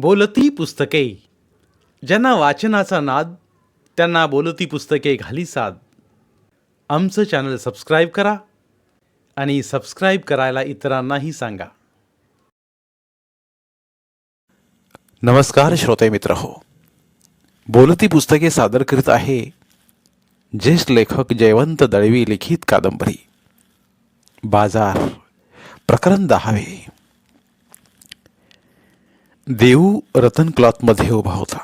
बोलती पुस्तके. ज्यांना वाचनाचा नाद त्यांना बोलती पुस्तके घाली साद. आमचं चॅनल सबस्क्राईब करा आणि सबस्क्राईब करायला इतरांनाही सांगा. नमस्कार श्रोते मित्र हो. बोलती पुस्तके सादर करीत आहे ज्येष्ठ लेखक जयवंत दळवी लिखित कादंबरी. बाजार प्रकरण दहावे. देऊ रतन क्लॉथमध्ये उभा होता.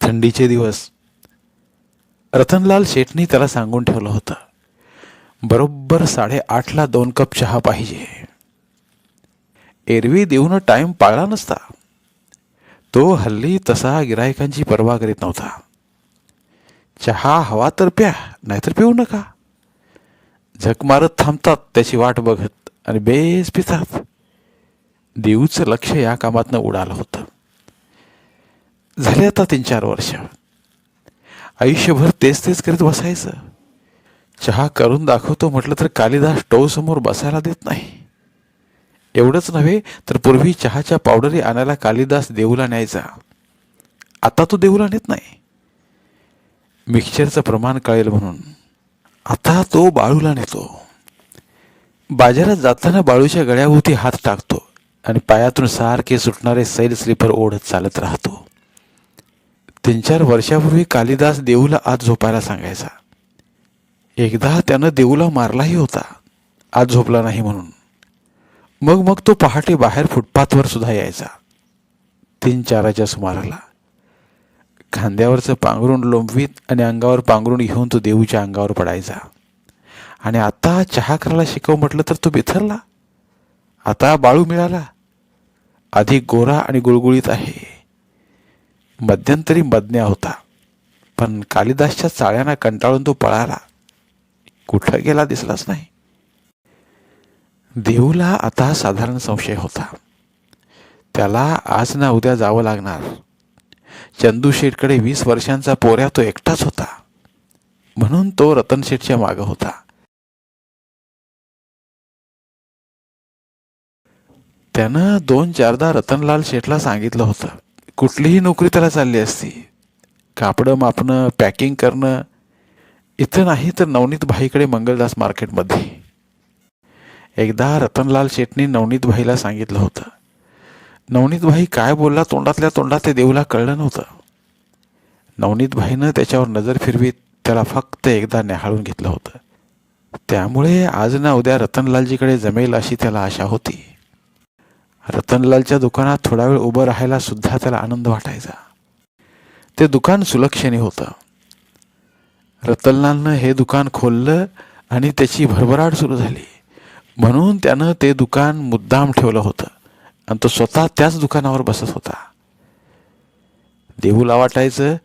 थंडीचे दिवस. रतनलाल शेटनी त्याला सांगून ठेवलं होतं बरोबर साडेआठला दोन कप चहा पाहिजे. एरवी देऊन टाईम पाळला नसता. तो हल्ली तसा गिरायकांची पर्वा करीत नव्हता. चहा हवा तर प्या नाहीतर पिऊ नका. झक मारत थांबतात त्याची वाट बघत आणि बेस पितात. देऊचं लक्ष या कामातनं उडालं होतं. झाले आता तीन चार वर्ष. आयुष्यभर तेच तेच करीत बसायचं. चहा करून दाखवतो म्हटलं तर कालिदास स्टोव समोर बसायला देत नाही. एवढंच नव्हे तर पूर्वी चहाच्या पावडरी आणायला कालिदास देऊला न्यायचा. आता तो देऊला नेत नाही. मिक्सरचं प्रमाण कळेल म्हणून. आता तो बाळूला नेतो. बाजारात जाताना बाळूच्या गळ्याभोवती हात टाकतो. आणि पायातून सारखे सुटणारे सैल स्लीपर ओढत चालत राहतो. तीन चार वर्षापूर्वी कालिदास देऊला आत झोपायला सांगायचा. एकदा त्यानं देऊला मारलाही होता. आज झोपला नाही म्हणून. मग मग तो पहाटे बाहेर फुटपाथवर सुद्धा यायचा. तीन चाराच्या सुमाराला. खांद्यावरचं पांघरून लोंबवीत आणि अंगावर पांघरून घेऊन तो देऊच्या अंगावर पडायचा. आणि आता चहा करायला शिकव म्हटलं तर तो बिथरला. आता बाळू मिळाला. अधिक गोरा आणि गुळगुळीत आहे. मध्यंतरी मज्ञा होता. पण कालिदासच्या चाळ्यांना कंटाळून तो पळाला. कुठं गेला दिसलाच नाही. देहूला आता साधारण संशय होता. त्याला आज ना उद्या जावं लागणार. चंदू शेठकडे वीस वर्षांचा पोऱ्या तो एकटाच होता. म्हणून तो रतन शेठच्या मागं होता. त्यानं दोन चारदा रतनलाल शेठला सांगितलं होतं. कुठलीही नोकरी त्याला चालली असती. कापडं मापणं पॅकिंग करणं इथं नाही तर नवनीत भाईकडे मंगलदास मार्केटमध्ये. एकदा रतनलाल शेटनी नवनीत भाईला सांगितलं होतं. नवनीत भाई काय बोलला तोंडातल्या तोंडात ते देऊला कळलं नव्हतं. नवनीत भाईनं त्याच्यावर नजर फिरवीत त्याला फक्त एकदा न्याहाळून घेतलं होतं. त्यामुळे आज ना उद्या रतनलालजीकडे जमेल अशी त्याला आशा होती. रतनलालच्या दुकानात थोडा वेळ उभं राहायला सुद्धा त्याला आनंद वाटायचा. ते दुकान सुलक्षणी होतं. रतनलालनं हे दुकान खोललं आणि त्याची भरभराट सुरू झाली. म्हणून त्यानं ते दुकान मुद्दाम ठेवलं होतं आणि तो स्वतः त्याच दुकानावर बसत होता. देऊला वाटायचं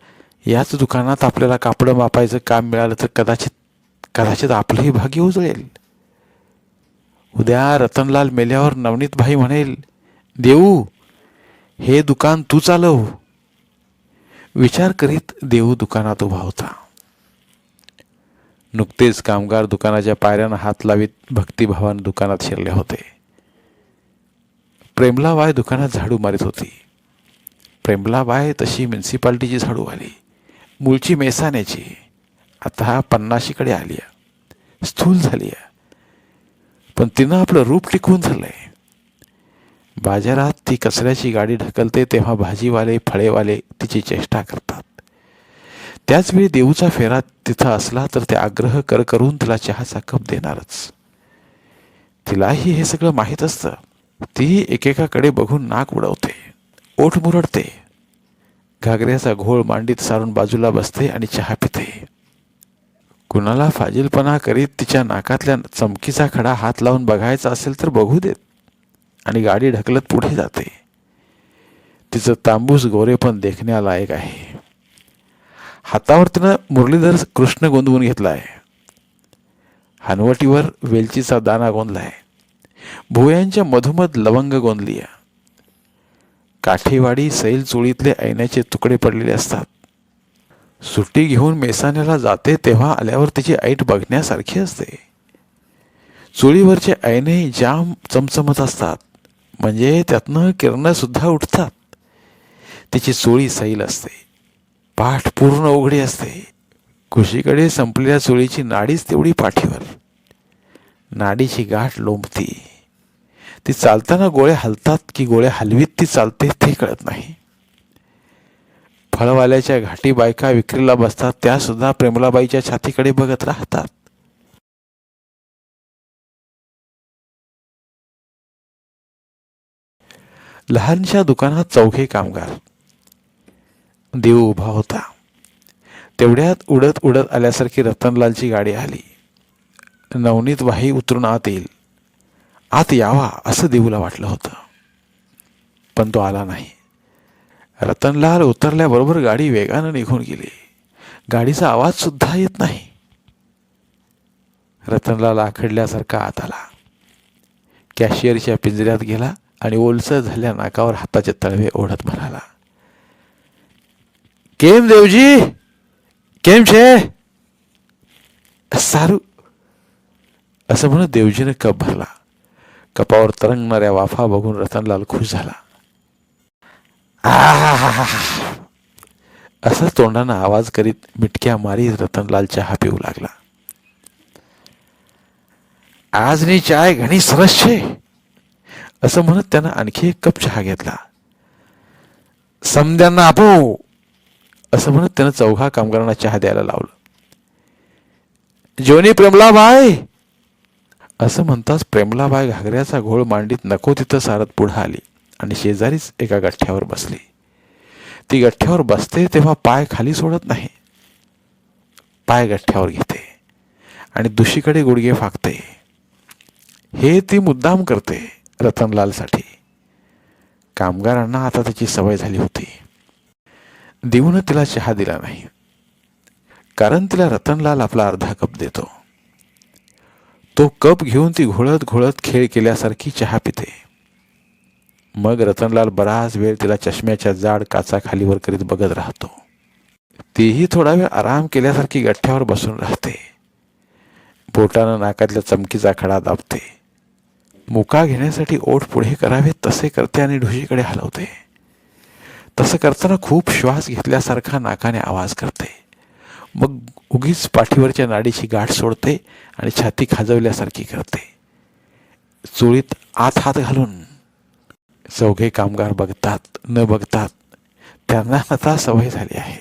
याच दुकानात आपल्याला कापडं मापायचं काम मिळालं तर कदाचित कदाचित आपलंही भाग्य उजळेल. उद्या रतनलाल मेल्यावर नवनीत भाई म्हणेल देऊ. हे दुकान तू चालव. विचार करीत देऊ दुकानात उभा होता. नुकतेच कामगार दुकानाच्या पायऱ्यांना हात लावीत भक्तिभावानं दुकानात शिरले होते. प्रेमलाबाय दुकानात झाडू मारित होती. प्रेमलाबाय तशी म्युन्सिपाल्टीची झाडू आली. मूळची मेसाण्याची आता पन्नाशीकडे आली आहे. स्थूल झाली आहे. पण तिनं आपलं रूप टिकवून झालंय बाजारात ती कचऱ्याची गाडी ढकलते तेव्हा भाजीवाले फळेवाले तिची चेष्टा करतात. त्याचवेळी देऊचा फेरा तिथं असला तर ते आग्रह कर करून तिला चहाचा कप देणारच. तिलाही हे सगळं माहीत असतं. ती एकेकाकडे बघून नाक उडवते ओठ मुरडते. घागऱ्याचा घोळ मांडीत सारून बाजूला बसते आणि चहा पिते. कुणाला फाजीलपणा करीत तिच्या नाकातल्या चमकीचा खडा हात लावून बघायचा असेल तर बघू देत. आणि गाडी ढकलत पुढे जाते. तिचं तांबूस गोरे पण देखण्यालायक आहे. हातावर तिनं मुरलीधर कृष्ण गोंदवून घेतला आहे हनवटीवर वेलचीचा दाना गोंदलाय. भुयांच्या मधोमध लवंग गोंदली काठेवाडी सैल चोळीतले ऐन्याचे तुकडे पडलेले असतात. सुट्टी घेऊन मेसाण्याला जाते तेव्हा आल्यावर तिची ऐट बघण्यासारखी असते. चोळीवरचे ऐने जाम चमचमत असतात. म्हणजे त्यातनं किरणंसुद्धा उठतात. तिची चोळी सैल असते. पाठ पूर्ण उघडी असते. कुशीकडे संपलेल्या चोळीची नाडीच तेवढी पाठीवर. नाडीची गाठ लोंबती. ती चालताना गोळ्या हलतात की गोळ्या हलवीत ती चालते ते कळत नाही. फळवाल्याच्या घाटी बायका विक्रीला बसतात त्या सुद्धा प्रेमलाबाईच्या छातीकडे बघत राहतात. लहानशा दुकानात चौघे कामगार. देव उभा होता. तेवढ्यात उडत उडत आल्यासारखी रतनलालची गाडी आली. नवनीत वाही उतरून आत येईल. आत यावा असं देऊला वाटलं होतं. पण तो आला नाही. रतनलाल उतरल्याबरोबर गाडी वेगानं निघून गेली. गाडीचा आवाज सुद्धा येत नाही. रतनलाल आखडल्यासारखा आत आला. कॅशियरच्या पिंजऱ्यात गेला. आणि ओलसर झाल्या नाकावर हाताचे तळवे ओढत म्हणाला केम देवजी? केम छे? सारू. असं म्हणत देवजीने कप भरला. कपावर तरंगणाऱ्या वाफा बघून रतनलाल खुश झाला. आहाहाहा. असं तोंडानं आवाज करीत मिटक्या मारीत रतनलाल चहा पिऊ लागला. आजनी चाय घणी सरस छे. असं म्हणत त्यानं आणखी एक कप चहा घेतला. समद्यांना आपो! असं म्हणत त्यानं चौघा कामगारांना चहा द्यायला लावलं. जेवणी प्रेमलाबाई! असं म्हणताच प्रेमलाबाई घागऱ्याचा घोळ मांडीत नको तिथं सारत पुढं आली आणि शेजारीच एका गठ्ठ्यावर बसली. ती गठ्ठ्यावर बसते तेव्हा पाय खाली सोडत नाही. पाय गठ्ठ्यावर घेते आणि दुशीकडे गुडघे फाकते. हे ती मुद्दाम करते. रतनलालसाठी कामगारांना आता त्याची सवय झाली होती. देऊन तिला चहा दिला नाही. कारण तिला रतनलाल आपला अर्धा कप देतो. तो कप घेऊन ती घोळत घोळत खेळ केल्यासारखी चहा पिते. मग रतनलाल बराच वेळ तिला चष्म्याच्या जाड काचा खालीवर करीत बघत राहतो. तीही थोडा वेळ आराम केल्यासारखी गठ्ठ्यावर बसून राहते. बोटानं नाकातल्या चमकीचा खडा दाबते. मुका घेण्यासाठी ओठ पुढे करावे तसे करते आणि ढुशीकडे हलवते. तसं करताना खूप श्वास घेतल्यासारखा नाकाने आवाज करते. मग उगीच पाठीवरच्या नाडीची गाठ सोडते आणि छाती खाजवल्यासारखी करते. चोळीत आत हात घालून. चौघे कामगार बघतात न बघतात. त्यांना आता सवय झाली आहे.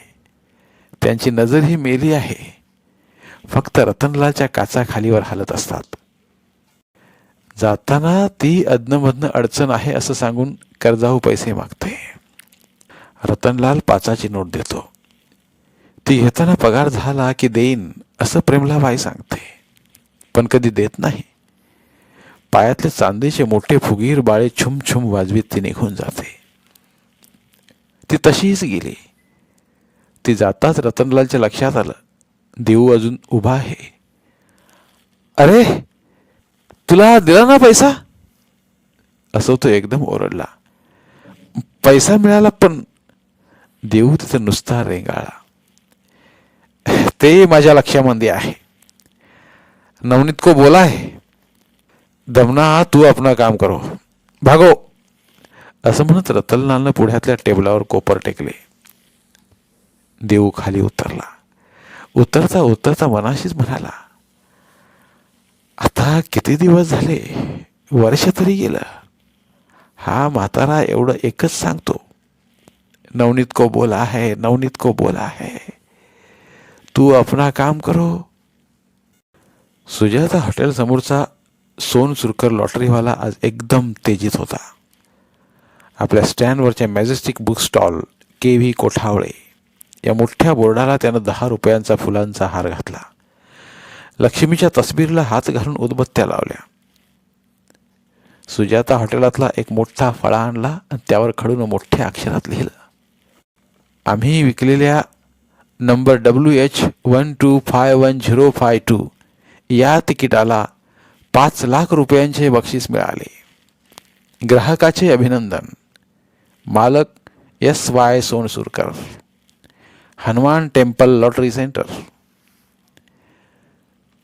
त्यांची नजर ही मेली आहे. फक्त रतनलालच्या काचा खालीवर हालत असतात. जाताना ती अदनमधनं अडचण आहे असं सांगून कर्जाऊ पैसे मागते रतनलाल पाचाची नोट देतो. ती घेताना पगार झाला की देईन असं प्रेमलाबाई सांगते. पण कधी देत नाही. पायातले चांदीचे मोठे फुगीर बाळे छुम छुम वाजवीत ती निघून जाते. ती तशीच गेली. ती जाताच रतनलालच्या लक्षात आलं. देऊ अजून उभा आहे. अरे! तुला दिला ना पैसा? असं तो एकदम ओरडला. पैसा मिळाला पण देऊ तिथं नुसता रेंगाळा. ते माझ्या लक्षामध्ये आहे. नवनीत को बोला है दमना तू अपना काम करो. भागो. असं म्हणत रतनलालनं पुढ्यातल्या टेबलावर कोपर टेकले. देऊ खाली उतरला. उतरता उतरता मनाशीच म्हणाला आता किती दिवस झाले? वर्ष तरी गेलं. हा म्हातारा एवढं एकच सांगतो. नवनीत को बोला है नवनीत को बोला है. तू अपना काम करो. सुजाता हॉटेल समोरचा सोन सुरकर लॉटरीवाला आज एकदम तेजीत होता. आपल्या स्टँडवरच्या majestic book stall K V Kothawale या मोठ्या बोर्डाला त्यानं दहा रुपयांचा फुलांचा हार घातला. लक्ष्मीच्या तस्बीरला हात घालून उदबत्त्या लावल्या. सुजाता हॉटेलातला एक मोठा फळा आणला आणि त्यावर खडून मोठ्या अक्षरात लिहिलं. आम्ही विकलेल्या number W H one two five one zero five two या तिकिटाला पाच लाख रुपयांचे बक्षीस मिळाले. ग्राहकाचे अभिनंदन. मालक S Y Sonsurkar. Hanuman temple lottery centre.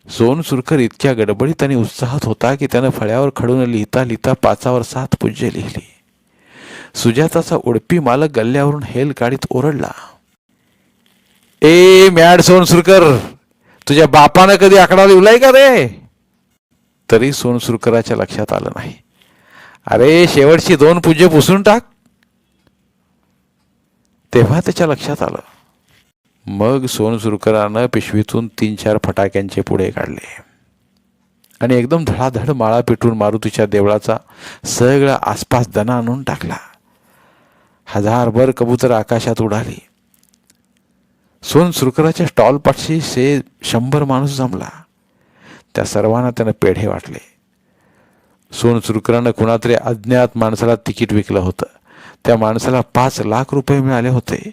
Sonsurkar इतक्या गडबडीत आणि उत्साहात होता की त्यानं फळ्यावर खडून लिहिता लिहिता पाचावर सात पूज्य लिहिली. सुजाताचा उडपी मालक गल्ल्यावरून हेल काढीत ओरडला. ए मॅड सोनसुरकर तुझ्या बापानं कधी आकडा लिवलाय का रे? तरी सोनसुरकराच्या लक्षात आलं नाही. अरे शेवटची दोन पूज्य पुसून टाक. तेव्हा त्याच्या लक्षात आलं मग सोनसुरकरानं पिशवीतून तीन चार फटाक्यांचे पुढे काढले. आणि एकदम धडाधड माळा पेटून मारुतीच्या देवळाचा सगळा आसपास दणा आणून टाकला. हजारभर कबूतर आकाशात उडाली. सोनसुरकराच्या स्टॉल पाठशी से शंभर माणूस जमला. त्या सर्वांना त्यानं पेढे वाटले. सोनसुरकरानं कुणातरी अज्ञात माणसाला तिकीट विकलं होतं. त्या माणसाला पाच लाख रुपये मिळाले होते.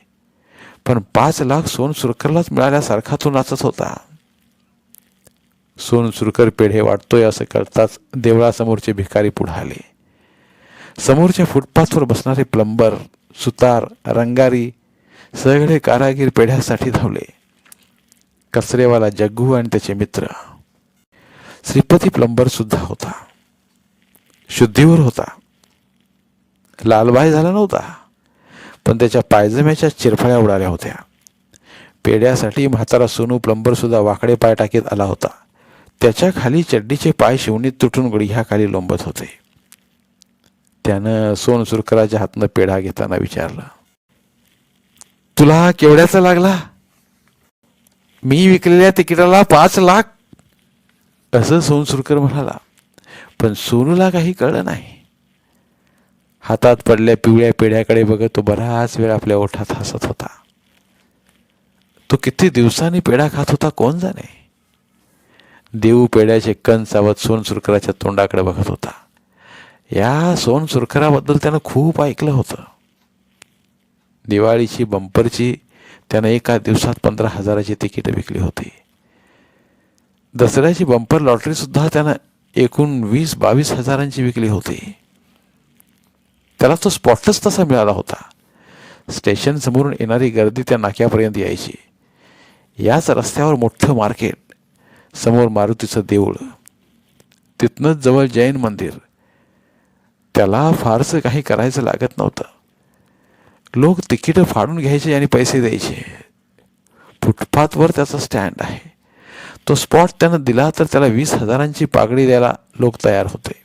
पण पाच लाख सोनसुरकरलाच मिळाल्यासारखा तो नाचत होता. सोनसुरकर पेढे वाटतोय असं कळताच देवळासमोरचे भिकारी पुढे आले. समोरच्या फुटपाथवर बसणारे प्लंबर सुतार रंगारी सगळे कारागीर पेढ्यासाठी धावले. कचरेवाला जग्गू आणि त्याचे मित्र. श्रीपती प्लंबर सुद्धा होता. शुद्धीवर होता. लालबाय झाला नव्हता. पण त्याच्या पायजम्याच्या चिरफळ्या उडाल्या होत्या. पेड्यासाठी म्हातारा सोनू प्लंबरसुद्धा वाकडे पाय टाकीत आला होता. त्याच्याखाली चड्डीचे पाय शिवणीत तुटून गुडघ्याखाली लोंबत होते. त्यानं सोनसुरकराच्या हातनं पेढा घेताना विचारलं तुला केवढ्याचा लागला? मी विकलेल्या तिकिटाला पाच लाख. असं सोनसुरकर म्हणाला पण सोनूला काही कळलं नाही. हातात पडल्या पिवळ्या पेढ्याकडे बघत तो बराच वेळ आपल्या ओठात हसत होता. तो किती दिवसांनी पेढा खात होता कोण जाणे? देऊ पेढ्याचे कण चावत सोनसुरकराच्या तोंडाकडे बघत होता. या सोनसुरकराबद्दल त्यानं खूप ऐकलं होतं. दिवाळीची बंपरची त्यानं एका दिवसात पंधरा हजाराची तिकीटं विकली होती. दसऱ्याची बंपर लॉटरीसुद्धा त्यानं एकूण वीस बावीस हजारांची विकली होती. त्याला तो स्पॉटच तसा मिळाला होता. स्टेशन समोरून येणारी गर्दी त्या नाक्यापर्यंत यायची. याच रस्त्यावर मोठं मार्केट समोर मारुतीचं देऊळ. तिथनंच जवळ जैन मंदिर. त्याला फारसं काही करायचं लागत नव्हतं. लोक तिकीटं फाडून घ्यायचे आणि पैसे द्यायचे. फुटपाथवर त्याचा स्टँड आहे. तो स्पॉट त्यानं दिला तर त्याला वीस हजारांची पागडी द्यायला लोक तयार होते.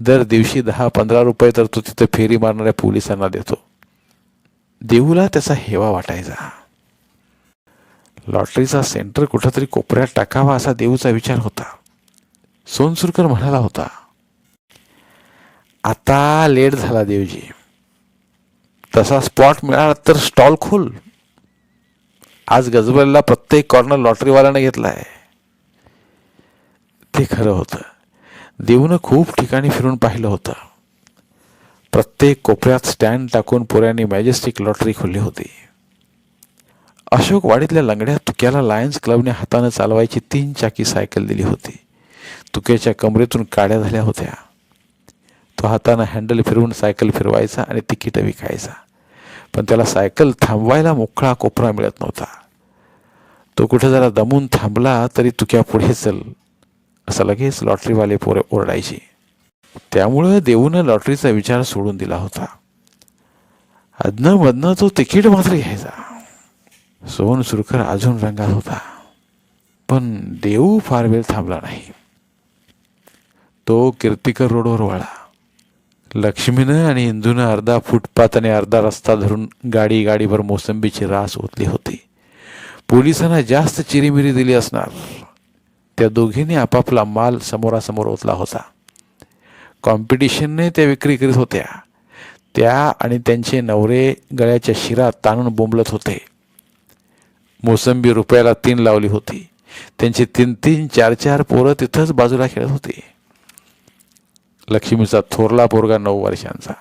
दर दिवशी दहा पंधरा रुपये तर तो तिथं फेरी मारणाऱ्या पोलिसांना देतो. देऊला त्याचा हेवा वाटायचा. लॉटरीचा सेंटर कुठंतरी कोपऱ्यात टाकावा असा देऊचा विचार होता. सोनसुरकर म्हणाला होता आता लेट झाला देवजी. तसा स्पॉट मिळाला तर स्टॉल खोल. आज गजबलला प्रत्येक कॉर्नर लॉटरीवाल्यानं आहे ते खरं होतं. देऊनं खूप ठिकाणी फिरून पाहिलं होतं. प्रत्येक कोपऱ्यात स्टँड टाकून पोऱ्याने मॅजेस्टिक लॉटरी खोलली होती. अशोक वाडीतल्या लंगड्या तुक्याला लायन्स क्लबने हातानं चालवायची तीन चाकी सायकल दिली होती. तुक्याच्या कमरेतून काड्या झाल्या होत्या. तो हातानं हँडल फिरवून सायकल फिरवायचा आणि तिकीटं विकायचा. पण त्याला सायकल थांबवायला मोकळा कोपरा मिळत नव्हता. तो कुठं जरा दमून थांबला तरी तुक्या पुढे चल. असं लगेच लॉटरीवाले पोरे ओरडायचे. त्यामुळं देऊनं लॉटरीचा विचार सोडून दिला होता. अदनं मधनं तो तिकीट मात्र घ्यायचा. सोन सुरकर अजून रंगात होता. पण देऊ फार वेळ थांबला नाही. तो कीर्तिकर रोडवर वळा लक्ष्मीनं आणि इंदूनं अर्धा फुटपाथ आणि अर्धा रस्ता धरून गाडी गाडीभर मोसंबीची रास ओतली होती. पोलिसांना जास्त चिरीमिरी दिली असणार. त्या दोघींनी आपापला माल समोरासमोर ओतला होता. कॉम्पिटिशनने त्या विक्री करीत होत्या. त्या आणि त्यांचे नवरे गळ्याच्या शिरात ताणून बोंबलत होते. मोसंबी रुपयाला तीन लावली होती. त्यांची तीन तीन चार चार पोरं तिथंच बाजूला खेळत होती. लक्ष्मीचा थोरला पोरगा नऊ वर्षांचा.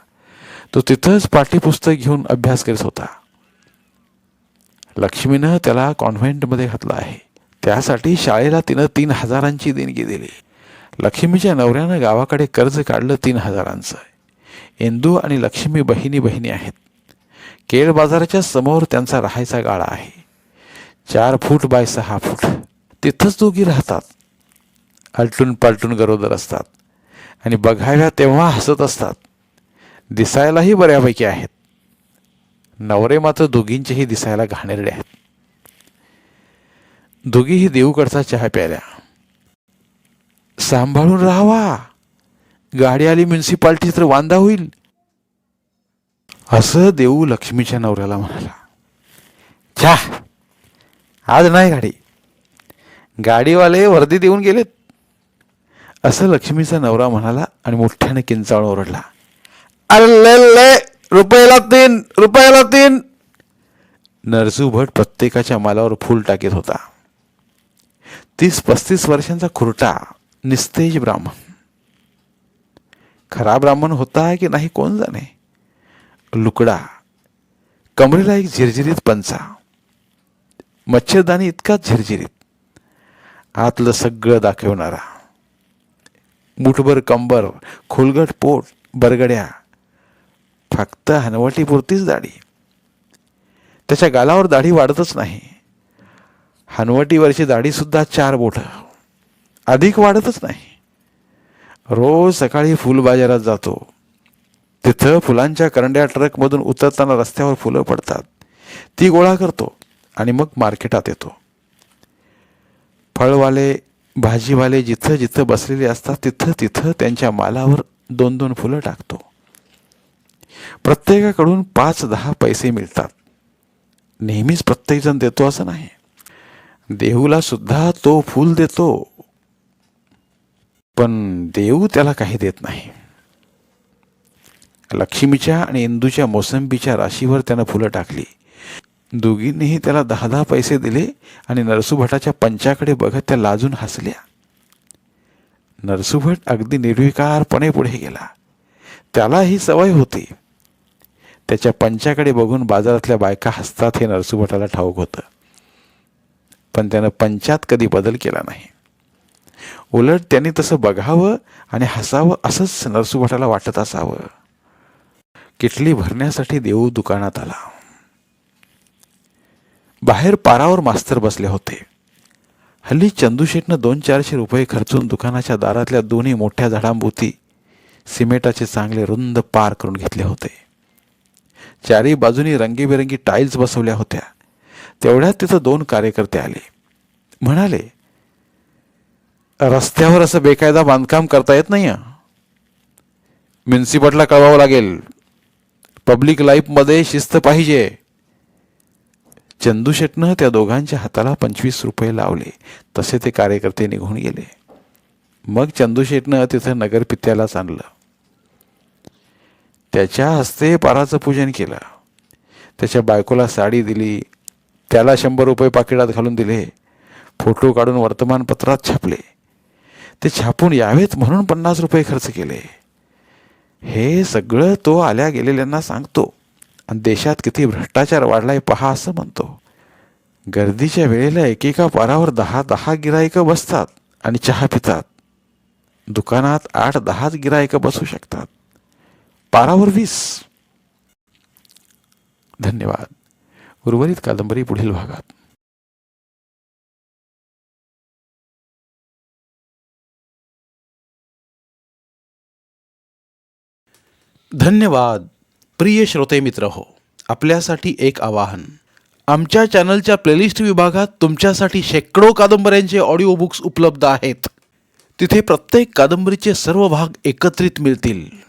तो तिथंच पाठ्यपुस्तक घेऊन अभ्यास करीत होता. लक्ष्मीनं त्याला कॉन्व्हेंटमध्ये घातलं आहे. त्यासाठी शाळेला तिनं तीन हजारांची देणगी दिली. लक्ष्मीच्या नवऱ्यानं गावाकडे कर्ज काढलं तीन हजारांचं. इंदू आणि लक्ष्मी बहिणी बहिणी आहेत. केळ बाजाराच्या समोर त्यांचा राहायचा गाळा आहे. चार फूट बाय सहा फूट. तिथंच दोघी राहतात. आलटून पालटून गरोदर असतात. आणि बघाव्या तेव्हा हसत असतात. दिसायलाही बऱ्यापैकी आहेत. नवरे मात्र दोघींचेही दिसायला घाणेरडे आहेत. दोघीही देऊकडचा चहा प्यायल्या सांभाळून राहावा. गाडी आली म्युन्सिपाल्टी तर वांदा होईल. असं देऊ लक्ष्मीच्या नवऱ्याला म्हणाला. छा आज नाही गाडी. गाडीवाले वर्दी देऊन गेलेत. असं लक्ष्मीचा नवरा म्हणाला आणि मोठ्याने किंचाळ ओरडला. अल्ले रुपयाला तीन रुपयाला तीन. नरसू भट प्रत्येकाच्या मालावर फूल टाकीत होता. तीस पस्तीस वर्षांचा खुरटा निस्तेज ब्राह्मण. खरा ब्राह्मण होता की नाही कोण जाणे? लुकडा कमरेला एक झिरझिरीत पंचा. मच्छरदानी इतकाच झिरझिरीत. आतलं सगळं दाखवणारा. मुठभर कंबर खोलगट पोट बरगड्या. फक्त हनवटीपुरतीच दाढी. त्याच्या गालावर दाढी वाढतच नाही. हनवटीवरची दाढीसुद्धा चार बोटं. अधिक वाढतच नाही. रोज सकाळी फुल बाजारात जातो. तिथं फुलांच्या करंड्या ट्रकमधून उतरताना रस्त्यावर फुलं पडतात. ती गोळा करतो आणि मग मार्केटात येतो. फळवाले भाजीवाले जिथं जिथं बसलेले असतात तिथं तिथं त्यांच्या मालावर दोन दोन फुलं टाकतो. प्रत्येकाकडून पाच दहा पैसे मिळतात. नेहमीच प्रत्येकजण देतो असं नाही. देहूला सुद्धा तो फूल देतो. पण देऊ त्याला काही देत नाही. लक्ष्मीच्या आणि इंदूच्या मोसंबीच्या राशीवर त्यानं फुलं टाकली. दोघींनीही त्याला दहा दहा पैसे दिले आणि नरसुभटाच्या पंचाकडे बघत त्या लाजून हसल्या. नरसुभट अगदी निर्विकारपणे पुढे गेला. त्याला ही सवय होती. त्याच्या पंचाकडे बघून बाजारातल्या बायका हसतात हे नरसुभटाला ठाऊक होतं. पण त्यानं पंचात कधी बदल केला नाही. उलट त्यांनी तसं बघावं आणि हसावं असंच नरसुभटाला वाटत असावं. किटली भरण्यासाठी देऊ दुकानात आला. बाहेर पारावर मास्तर बसले होते. हल्ली चंदूशेठनं दोन चारशे रुपये खर्चून दुकानाच्या दारातल्या दोन्ही मोठ्या झाडांभोवती सिमेंटाचे चांगले रुंद पार करून घेतले होते. चारी बाजूनी रंगीबेरंगी टाईल्स बसवल्या होत्या. तेवढ्यात तिथं दोन कार्यकर्ते आले. म्हणाले रस्त्यावर असं बेकायदा बांधकाम करता येत नाही म्युन्सिपलला कळवावं लागेल. पब्लिक लाईफमध्ये शिस्त पाहिजे. चंदूशेटनं त्या दोघांच्या हाताला पंचवीस रुपये लावले. तसे ते कार्यकर्ते निघून गेले. मग चंदूशेटनं तिथं नगरपित्यालाच आणलं. त्याच्या हस्ते पाराचं पूजन केलं. त्याच्या बायकोला साडी दिली. त्याला शंभर रुपये पाकिटात घालून दिले. फोटो काढून वर्तमानपत्रात छापले. ते छापून यावेत म्हणून पन्नास रुपये खर्च केले. हे सगळं तो आल्या गेलेल्यांना सांगतो. आणि देशात किती भ्रष्टाचार वाढलाय पहा असं म्हणतो. गर्दीच्या वेळेला एकेका पारावर दहा दहा गिरायकं बसतात आणि चहा पितात. दुकानात आठ दहाच गिरायकं बसू शकतात. पारावर वीस. धन्यवाद. उर्वरित कादंबरी पुढील भागात. धन्यवाद. प्रिय श्रोते मित्र हो आपल्यासाठी एक आवाहन. आमच्या चॅनलच्या प्लेलिस्ट विभागात तुमच्यासाठी शेकडो कादंबऱ्यांचे ऑडिओ बुक्स उपलब्ध आहेत. तिथे प्रत्येक कादंबरीचे सर्व भाग एकत्रित मिळतील.